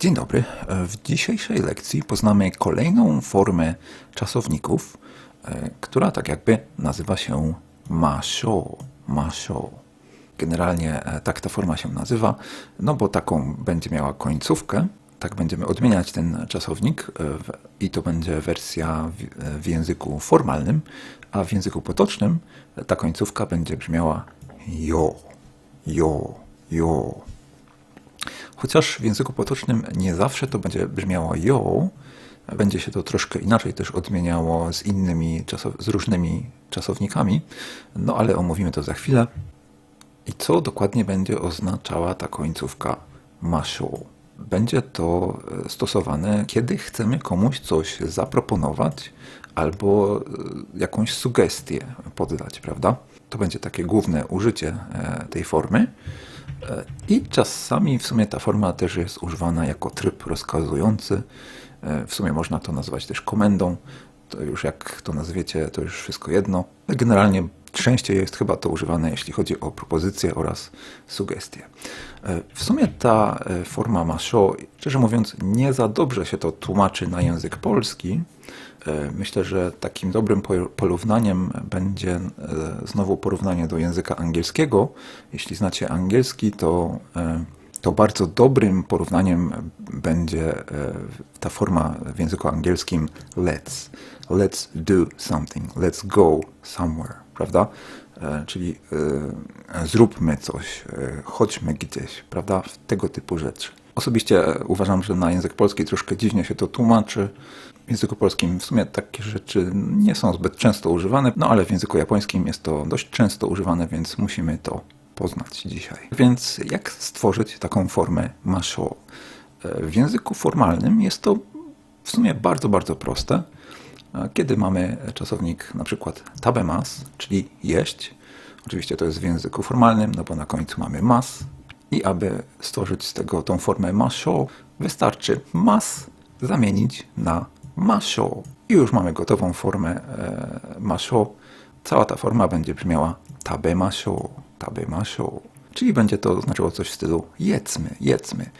Dzień dobry. W dzisiejszej lekcji poznamy kolejną formę czasowników, e, która tak jakby nazywa się masho. masho. Generalnie e, tak ta forma się nazywa, no bo taką będzie miała końcówkę. Tak będziemy odmieniać ten czasownik e, i to będzie wersja w języku formalnym, a w języku potocznym ta końcówka będzie brzmiała jo, jo, jo. Chociaż w języku potocznym nie zawsze to będzie brzmiało yo, będzie się to troszkę inaczej też odmieniało z innymi, z różnymi czasownikami, no ale omówimy to za chwilę. I co dokładnie będzie oznaczała ta końcówka masho? Będzie to e, stosowane, kiedy chcemy komuś coś zaproponować albo e, jakąś sugestię poddać, prawda? To będzie takie główne użycie e, tej formy. I czasami w sumie ta forma też jest używana jako tryb rozkazujący. W sumie można to nazwać też komendą. To już jak to nazwiecie, to już wszystko jedno. Generalnie częściej jest chyba to używane, jeśli chodzi o propozycje oraz sugestie. W sumie ta forma masho, szczerze mówiąc, nie za dobrze się to tłumaczy na język polski, E, myślę, że takim dobrym porównaniem będzie e, znowu porównanie do języka angielskiego. Jeśli znacie angielski, to, e, to bardzo dobrym porównaniem będzie ta forma w języku angielskim let's. Let's do something, let's go somewhere, prawda? Czyli zróbmy coś, chodźmy gdzieś, prawda? Tego typu rzeczy. Osobiście uważam, że na język polski troszkę dziwnie się to tłumaczy. W języku polskim w sumie takie rzeczy nie są zbyt często używane, no ale w języku japońskim jest to dość często używane, więc musimy to poznać dzisiaj. Więc jak stworzyć taką formę masho? W języku formalnym jest to w sumie bardzo, bardzo proste. Kiedy mamy czasownik na przykład tabemas, czyli jeść, oczywiście to jest w języku formalnym, no bo na końcu mamy mas, i aby stworzyć z tego tą formę masho, wystarczy mas zamienić na masho. I już mamy gotową formę e, masho. Cała ta forma będzie brzmiała tabe masho, tabe masho. Czyli będzie to znaczyło coś w stylu jedzmy, jedzmy.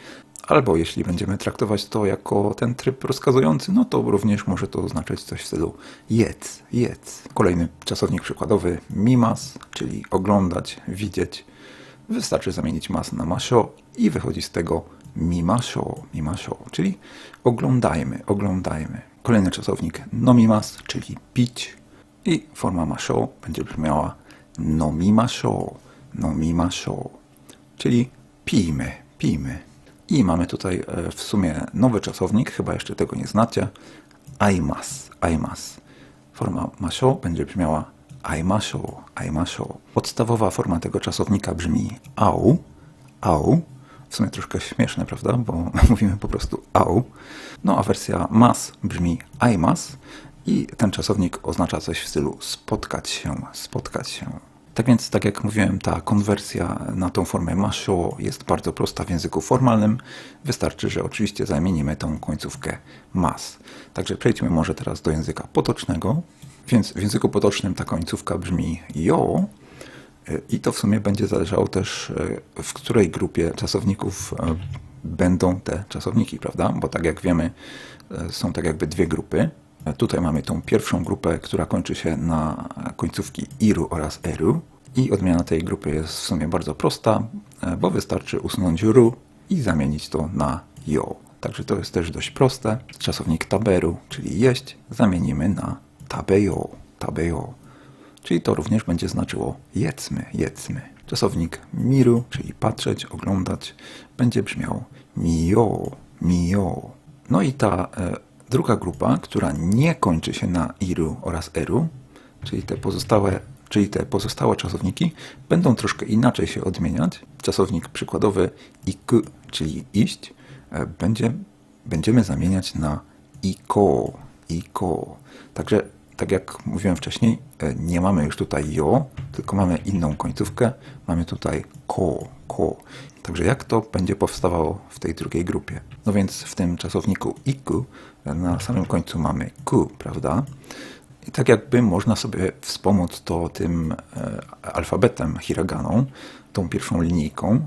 Albo jeśli będziemy traktować to jako ten tryb rozkazujący, no to również może to oznaczać coś w stylu jedz, jedz. Kolejny czasownik przykładowy mimas, czyli oglądać, widzieć. Wystarczy zamienić mas na masho i wychodzi z tego mimasho, mimasho, czyli oglądajmy, oglądajmy. Kolejny czasownik nomimas, czyli pić i forma masho będzie brzmiała nomimasho, nomimasho, czyli pijmy, pijmy. I mamy tutaj e, w sumie nowy czasownik, chyba jeszcze tego nie znacie, aimas, aimas. Forma masho będzie brzmiała aimasho, aimasho. Podstawowa forma tego czasownika brzmi au, au. W sumie troszkę śmieszne, prawda? Bo mówimy po prostu au. No a wersja mas brzmi aimas i ten czasownik oznacza coś w stylu spotkać się, spotkać się. Tak więc, tak jak mówiłem, ta konwersja na tą formę masho jest bardzo prosta w języku formalnym. Wystarczy, że oczywiście zamienimy tą końcówkę mas. Także przejdźmy może teraz do języka potocznego. Więc w języku potocznym ta końcówka brzmi jo i to w sumie będzie zależało też e, w której grupie czasowników e, będą te czasowniki, prawda? Bo tak jak wiemy, e, są tak jakby dwie grupy. Tutaj mamy tą pierwszą grupę, która kończy się na końcówki iru oraz eru. I odmiana tej grupy jest w sumie bardzo prosta, bo wystarczy usunąć ru i zamienić to na jo. Także to jest też dość proste. Czasownik taberu, czyli jeść, zamienimy na tabejo, tabejo. Czyli to również będzie znaczyło jedzmy, jedzmy. Czasownik miru, czyli patrzeć, oglądać, będzie brzmiał mio, mio. No i ta e, druga grupa, która nie kończy się na iru oraz eru, czyli te pozostałe czyli te pozostałe czasowniki będą troszkę inaczej się odmieniać. Czasownik przykładowy ik, czyli iść, e, będzie, będziemy zamieniać na iko, iko. Także tak jak mówiłem wcześniej, e, nie mamy już tutaj jo, tylko mamy inną końcówkę. Mamy tutaj ko, ko. Także jak to będzie powstawało w tej drugiej grupie? No więc w tym czasowniku iku na samym końcu mamy ku, prawda? I tak jakby można sobie wspomóc to tym e, alfabetem hiraganą, tą pierwszą linijką.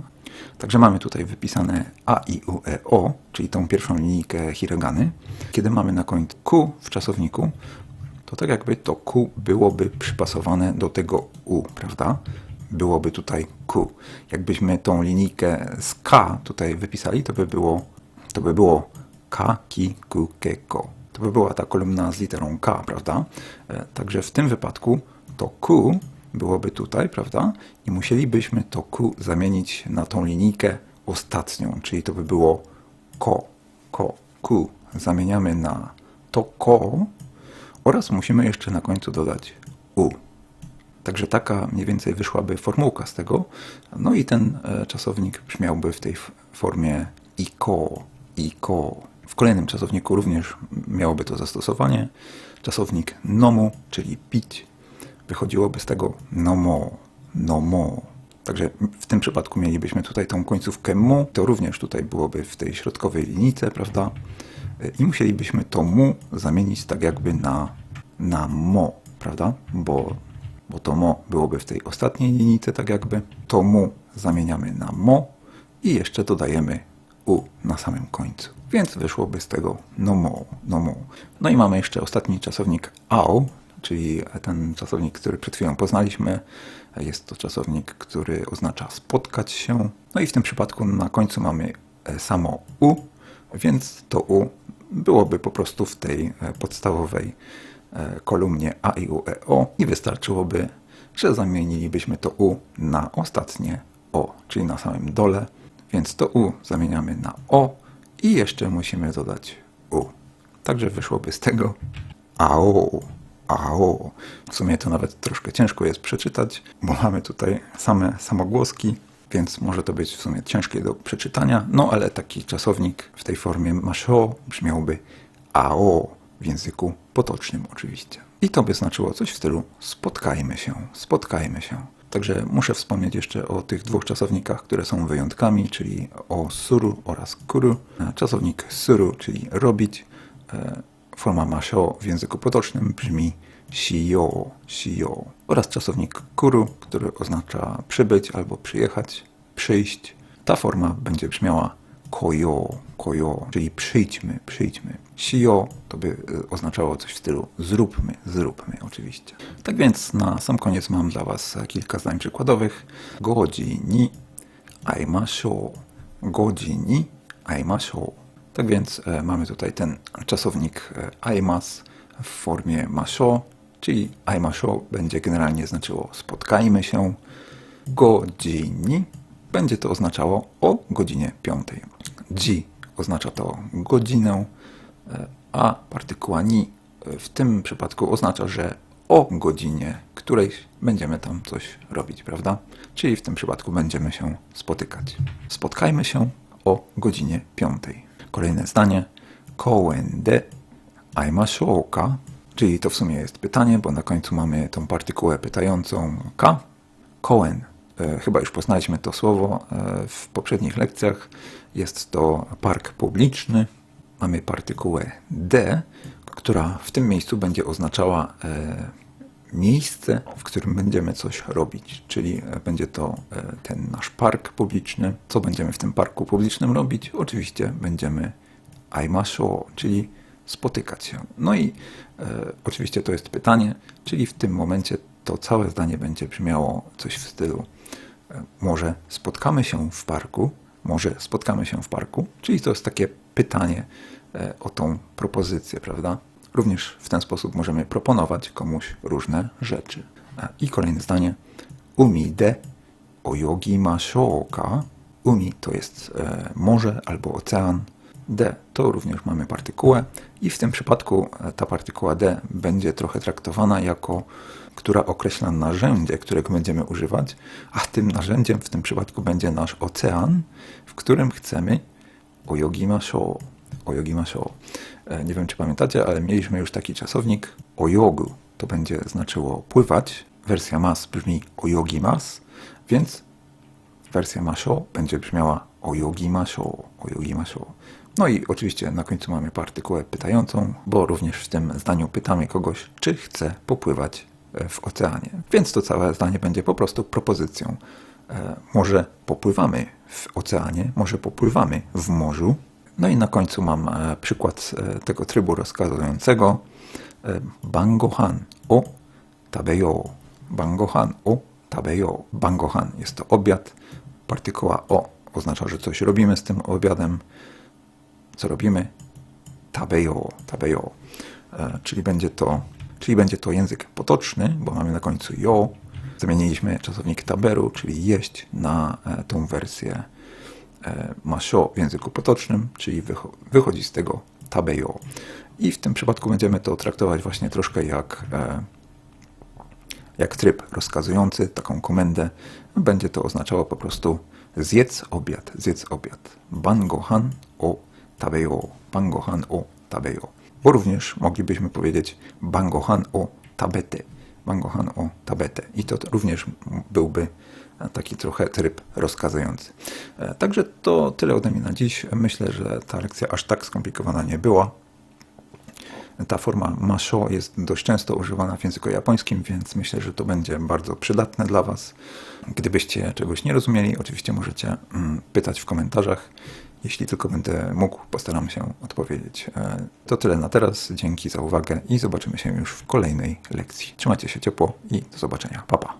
Także mamy tutaj wypisane A, I, U, E, O, czyli tą pierwszą linijkę hiragany. Kiedy mamy na końcu Q w czasowniku, to tak jakby to Q byłoby przypasowane do tego U, prawda? Byłoby tutaj Q. Jakbyśmy tą linijkę z K tutaj wypisali, to by było, to by było K, Ki, Ku, Ke, Ko. To by była ta kolumna z literą K, prawda? E, Także w tym wypadku to Q byłoby tutaj, prawda? I musielibyśmy to Q zamienić na tą linijkę ostatnią, czyli to by było Ko, Ko, Q. Zamieniamy na to Ko oraz musimy jeszcze na końcu dodać U. Także taka mniej więcej wyszłaby formułka z tego. No i ten e, czasownik brzmiałby w tej formie iko, iko. W kolejnym czasowniku również miałoby to zastosowanie. Czasownik nomu, czyli pić, wychodziłoby z tego nomo, nomo. Także w tym przypadku mielibyśmy tutaj tą końcówkę mu, to również tutaj byłoby w tej środkowej linijce, prawda? I musielibyśmy to mu zamienić tak jakby na, na mo, prawda? Bo, bo to mo byłoby w tej ostatniej linijce tak jakby. To mu zamieniamy na mo i jeszcze dodajemy u na samym końcu. Więc wyszłoby z tego no mo, no mo. No i mamy jeszcze ostatni czasownik au, czyli ten czasownik, który przed chwilą poznaliśmy. Jest to czasownik, który oznacza spotkać się. No i w tym przypadku na końcu mamy samo u, więc to u byłoby po prostu w tej e, podstawowej e, kolumnie A i U, E, O i wystarczyłoby, że zamienilibyśmy to U na ostatnie O, czyli na samym dole, więc to U zamieniamy na O i jeszcze musimy dodać U. Także wyszłoby z tego AO, AO. W sumie to nawet troszkę ciężko jest przeczytać, bo mamy tutaj same samogłoski, więc może to być w sumie ciężkie do przeczytania. No ale taki czasownik w tej formie masho brzmiałby AO w języku potocznym oczywiście. I to by znaczyło coś w stylu spotkajmy się, spotkajmy się. Także muszę wspomnieć jeszcze o tych dwóch czasownikach, które są wyjątkami, czyli o suru oraz kuru. Czasownik suru, czyli robić, e, forma masho w języku potocznym brzmi shio, shio. Oraz czasownik kuru, który oznacza przybyć albo przyjechać, przyjść. Ta forma będzie brzmiała kojo, kojo, czyli przyjdźmy, przyjdźmy. Shio to by e, oznaczało coś w stylu zróbmy, zróbmy oczywiście. Tak więc na sam koniec mam dla Was kilka zdań przykładowych. Godzini aimashou. Godzini aimashou. Tak więc e, mamy tutaj ten czasownik e, aimas w formie masho, czyli aimasho będzie generalnie znaczyło spotkajmy się. Godzini będzie to oznaczało o godzinie 5. Ji oznacza to godzinę, e, a partykuła ni e, w tym przypadku oznacza, że o godzinie którejś będziemy tam coś robić, prawda? Czyli w tym przypadku będziemy się spotykać. Spotkajmy się o godzinie 5. Kolejne zdanie. De aimashouka, czyli to w sumie jest pytanie, bo na końcu mamy tą partykułę pytającą k. Koen E, Chyba już poznaliśmy to słowo e, w poprzednich lekcjach. Jest to park publiczny. Mamy partykułę D, która w tym miejscu będzie oznaczała e, miejsce, w którym będziemy coś robić. Czyli będzie to ten nasz park publiczny. Co będziemy w tym parku publicznym robić? Oczywiście będziemy aimasho, czyli spotykać się. No i e, oczywiście to jest pytanie, czyli w tym momencie to całe zdanie będzie brzmiało coś w stylu e, może spotkamy się w parku, może spotkamy się w parku, czyli to jest takie pytanie e, o tą propozycję, prawda? Również w ten sposób możemy proponować komuś różne rzeczy. E, I kolejne zdanie. Umi de oyogimashou ka. Umi to jest e, morze albo ocean. D to również mamy partykułę i w tym przypadku e, ta partykuła D będzie trochę traktowana jako, która określa narzędzie, którego będziemy używać, a tym narzędziem w tym przypadku będzie nasz ocean, w którym chcemy oyogimashou. Oyogimashou. E, Nie wiem, czy pamiętacie, ale mieliśmy już taki czasownik oyogu. To będzie znaczyło pływać. Wersja mas brzmi oyogimas, więc wersja masho będzie brzmiała oyogimasho, oyogimasho. No i oczywiście na końcu mamy partykułę pytającą, bo również w tym zdaniu pytamy kogoś, czy chce popływać e, w oceanie. Więc to całe zdanie będzie po prostu propozycją E, może popływamy w oceanie, może popływamy w morzu. No i na końcu mam e, przykład tego trybu rozkazującego. Bangohan o tabeyo. Bangohan o tabeyo. Bangohan jest to obiad. Partykuła o oznacza, że coś robimy z tym obiadem. Co robimy? Tabeyo, tabeyo. E, Czyli będzie to, czyli będzie to język potoczny, bo mamy na końcu yo. Zamieniliśmy czasownik taberu, czyli jeść, na e, tą wersję e, masho w języku potocznym, czyli wycho- wychodzi z tego tabeyo. I w tym przypadku będziemy to traktować właśnie troszkę jak, jak tryb rozkazujący, taką komendę. Będzie to oznaczało po prostu zjedz obiad, zjedz obiad. Bangohan o tabeyo, bangohan o tabeyo. Bo również moglibyśmy powiedzieć bangohan o tabete, bangohan o tabete. I to również byłby taki trochę tryb rozkazujący. E, Także to tyle ode mnie na dziś. Myślę, że ta lekcja aż tak skomplikowana nie była. Ta forma masho jest dość często używana w języku japońskim, więc myślę, że to będzie bardzo przydatne dla Was. Gdybyście czegoś nie rozumieli, oczywiście możecie mm, pytać w komentarzach. Jeśli tylko będę mógł, postaram się odpowiedzieć. E, To tyle na teraz. Dzięki za uwagę i zobaczymy się już w kolejnej lekcji. Trzymajcie się ciepło i do zobaczenia. Pa, pa.